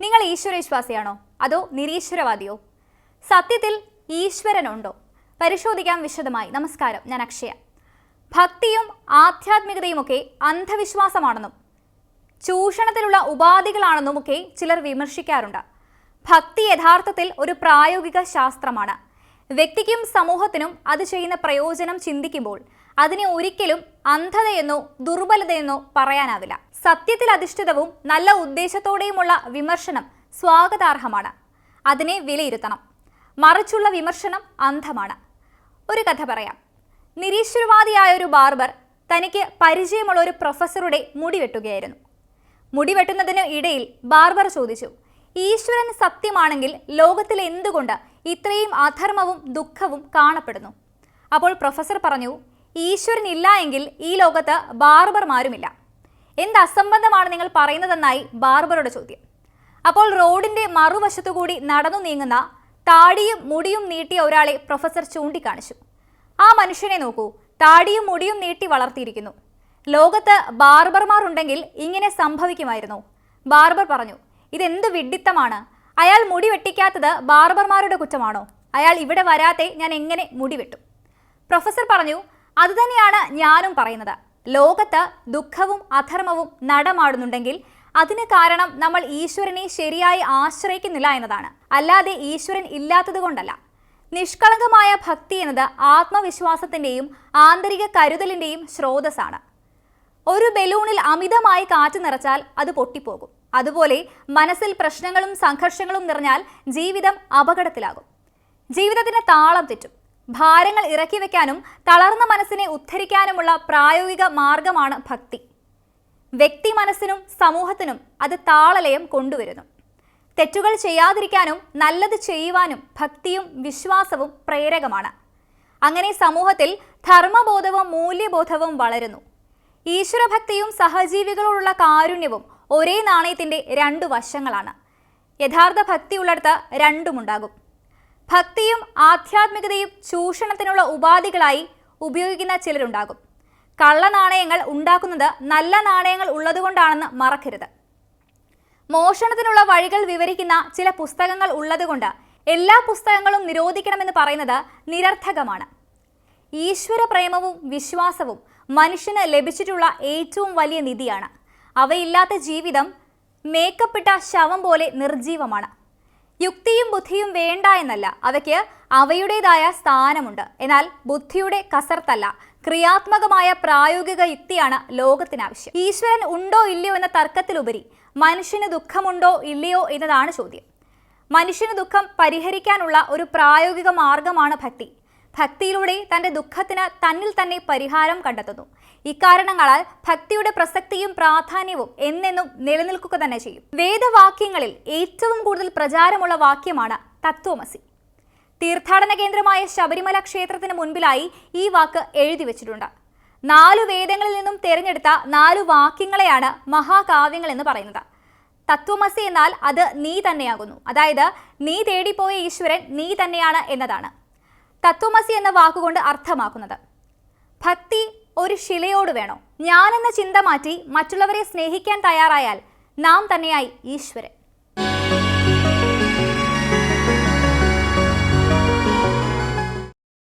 നിങ്ങൾ ഈശ്വരവിശ്വാസിയാണോ? അതോ നിരീശ്വരവാദിയോ? സത്യത്തിൽ ഈശ്വരനുണ്ടോ? പരിശോധിക്കാം വിശദമായി. നമസ്കാരം. ഞാൻ അക്ഷയ. ഭക്തിയും ആധ്യാത്മികതയുമൊക്കെ അന്ധവിശ്വാസമാണെന്നും ചൂഷണത്തിലുള്ള ഉപാധികളാണെന്നും ഒക്കെ ചിലർ വിമർശിക്കാറുണ്ട്. ഭക്തി യഥാർത്ഥത്തിൽ ഒരു പ്രായോഗിക ശാസ്ത്രമാണ്. വ്യക്തിക്കും സമൂഹത്തിനും അത് ചെയ്യുന്ന പ്രയോജനം ചിന്തിക്കുമ്പോൾ അതിനെ ഒരിക്കലും അന്ധതയെന്നോ ദുർബലതയെന്നോ പറയാനാവില്ല. സത്യത്തിൽ അധിഷ്ഠിതവും നല്ല ഉദ്ദേശത്തോടെയുമുള്ള വിമർശനം സ്വാഗതാർഹമാണ്. അതിനെ വിലയിരുത്തണം. മറിച്ചുള്ള വിമർശനം അന്ധമാണ്. ഒരു കഥ പറയാം. നിരീശ്വരവാദിയായ ഒരു ബാർബർ തനിക്ക് പരിചയമുള്ള ഒരു പ്രൊഫസറുടെ മുടി വെട്ടുകയായിരുന്നു. മുടി വെട്ടുന്നതിന് ഇടയിൽ ബാർബർ ചോദിച്ചു ഈശ്വരൻ സത്യമാണെങ്കിൽ ലോകത്തിൽ എന്തുകൊണ്ട് ഇത്രയും അധർമ്മവും ദുഃഖവും കാണപ്പെടുന്നു? അപ്പോൾ പ്രൊഫസർ പറഞ്ഞു ഈശ്വരൻ ഇല്ല എങ്കിൽ ഈ ലോകത്ത് ബാർബർമാരുമില്ല. എന്ത് അസംബന്ധമാണ് നിങ്ങൾ പറയുന്നതെന്നായി ബാർബറുടെ ചോദ്യം. അപ്പോൾ റോഡിന്റെ മറുവശത്തുകൂടി നടന്നു നീങ്ങുന്ന താടിയും മുടിയും നീട്ടിയ ഒരാളെ പ്രൊഫസർ ചൂണ്ടിക്കാണിച്ചു. ആ മനുഷ്യനെ നോക്കൂ താടിയും മുടിയും നീട്ടി വളർത്തിയിരിക്കുന്നു. ലോകത്ത് ബാർബർമാർ ഉണ്ടെങ്കിൽ ഇങ്ങനെ സംഭവിക്കുമായിരുന്നു. ബാർബർ പറഞ്ഞു ഇതെന്ത് വിഡിത്തമാണ് അയാൾ മുടി വെട്ടിക്കാത്തത് ബാർബർമാരുടെ കുറ്റമാണോ? അയാൾ ഇവിടെ വരാതെ ഞാൻ എങ്ങനെ മുടി വെട്ടും? പ്രൊഫസർ പറഞ്ഞു അതുതന്നെയാണ് ഞാനും പറയുന്നത്. ലോകത്ത് ദുഃഖവും അധർമ്മവും നടമാടുന്നുണ്ടെങ്കിൽ അതിന് കാരണം നമ്മൾ ഈശ്വരനെ ശരിയായി ആശ്രയിക്കുന്നില്ല എന്നതാണ്. അല്ലാതെ ഈശ്വരൻ ഇല്ലാത്തത് കൊണ്ടല്ല. നിഷ്കളങ്കമായ ഭക്തി എന്നത് ആത്മവിശ്വാസത്തിന്റെയും ആന്തരിക കരുതലിന്റെയും സ്രോതസ്സാണ്. ഒരു ബലൂണിൽ അമിതമായി കാറ്റ് നിറച്ചാൽ അത് പൊട്ടിപ്പോകും. അതുപോലെ മനസ്സിൽ പ്രശ്നങ്ങളും സംഘർഷങ്ങളും നിറഞ്ഞാൽ ജീവിതം അപകടത്തിലാകും. ജീവിതത്തിന് താളം തെറ്റും. ഭാരങ്ങൾ ഇറക്കി വയ്ക്കാനും തളർന്ന മനസ്സിനെ ഉദ്ധരിക്കാനുമുള്ള പ്രായോഗിക മാർഗമാണ് ഭക്തി. വ്യക്തി മനസ്സിനും സമൂഹത്തിനും അത് താളലയം കൊണ്ടുവരുന്നു. തെറ്റുകൾ ചെയ്യാതിരിക്കാനും നല്ലത് ചെയ്യുവാനും ഭക്തിയും വിശ്വാസവും പ്രേരകമാണ്. അങ്ങനെ സമൂഹത്തിൽ ധർമ്മബോധവും മൂല്യബോധവും വളരുന്നു. ഈശ്വരഭക്തിയും സഹജീവികളോടുള്ള കാരുണ്യവും ഒരേ നാണയത്തിന്റെ രണ്ടു വശങ്ങളാണ്. യഥാർത്ഥ ഭക്തി ഭക്തിയുള്ളിടത്ത് രണ്ടുമുണ്ടാകും. ഭക്തിയും ആധ്യാത്മികതയും ചൂഷണത്തിനുള്ള ഉപാധികളായി ഉപയോഗിക്കുന്ന ചിലരുണ്ടാകും. കള്ളനാണയങ്ങൾ ഉണ്ടാക്കുന്നത് നല്ല നാണയങ്ങൾ ഉള്ളതുകൊണ്ടാണെന്ന് മറക്കരുത്. മോഷണത്തിനുള്ള വഴികൾ വിവരിക്കുന്ന ചില പുസ്തകങ്ങൾ ഉള്ളതുകൊണ്ട് എല്ലാ പുസ്തകങ്ങളും നിരോധിക്കണമെന്ന് പറയുന്നത് നിരർത്ഥകമാണ്. ഈശ്വര പ്രേമവും വിശ്വാസവും മനുഷ്യന് ലഭിച്ചിട്ടുള്ള ഏറ്റവും വലിയ നിധിയാണ്. അവയില്ലാത്ത ജീവിതം മേക്കപ്പെട്ട ശവം പോലെ നിർജീവമാണ് യുക്തിയും ബുദ്ധിയും വേണ്ട എന്നല്ല. അവയ്ക്ക് അവയുടേതായ സ്ഥാനമുണ്ട്. എന്നാൽ ബുദ്ധിയുടെ കസർത്തല്ല. ക്രിയാത്മകമായ പ്രായോഗിക യുക്തിയാണ് ലോകത്തിനാവശ്യം. ഈശ്വരൻ ഉണ്ടോ ഇല്ലയോ എന്ന തർക്കത്തിലുപരി മനുഷ്യന് ദുഃഖമുണ്ടോ ഇല്ലയോ എന്നതാണ് ചോദ്യം. മനുഷ്യന് ദുഃഖം പരിഹരിക്കാനുള്ള ഒരു പ്രായോഗിക മാർഗമാണ് ഭക്തി. ഭക്തിയിലൂടെ തന്റെ ദുഃഖത്തിന് തന്നിൽ തന്നെ പരിഹാരം കണ്ടെത്തുന്നു. ഇക്കാരണങ്ങളാൽ ഭക്തിയുടെ പ്രസക്തിയും പ്രാധാന്യവും എന്നെന്നും നിലനിൽക്കുക തന്നെ ചെയ്യും. വേദവാക്യങ്ങളിൽ ഏറ്റവും കൂടുതൽ പ്രചാരമുള്ള വാക്യമാണ് തത്വമസി. തീർത്ഥാടന കേന്ദ്രമായ ശബരിമല ക്ഷേത്രത്തിന് മുൻപിലായി ഈ വാക്ക് എഴുതി വെച്ചിട്ടുണ്ട്. നാലു വേദങ്ങളിൽ നിന്നും തിരഞ്ഞെടുത്ത നാലു വാക്യങ്ങളെയാണ് മഹാകാവ്യങ്ങൾ എന്ന് പറയുന്നത്. തത്വമസി എന്നാൽ അത് നീ തന്നെയാകുന്നു. അതായത് നീ തേടിപ്പോയ ഈശ്വരൻ നീ തന്നെയാണ് എന്നതാണ്. തത്വമസി എന്ന വാക്കുകൊണ്ട് അർത്ഥമാക്കുന്നത്. ഭക്തി ഒരു ശിലയോട് വേണോ? ഞാനെന്ന ചിന്ത മാറ്റി മറ്റുള്ളവരെ സ്നേഹിക്കാൻ തയ്യാറായാൽ നാം തന്നെയായി ഈശ്വരൻ.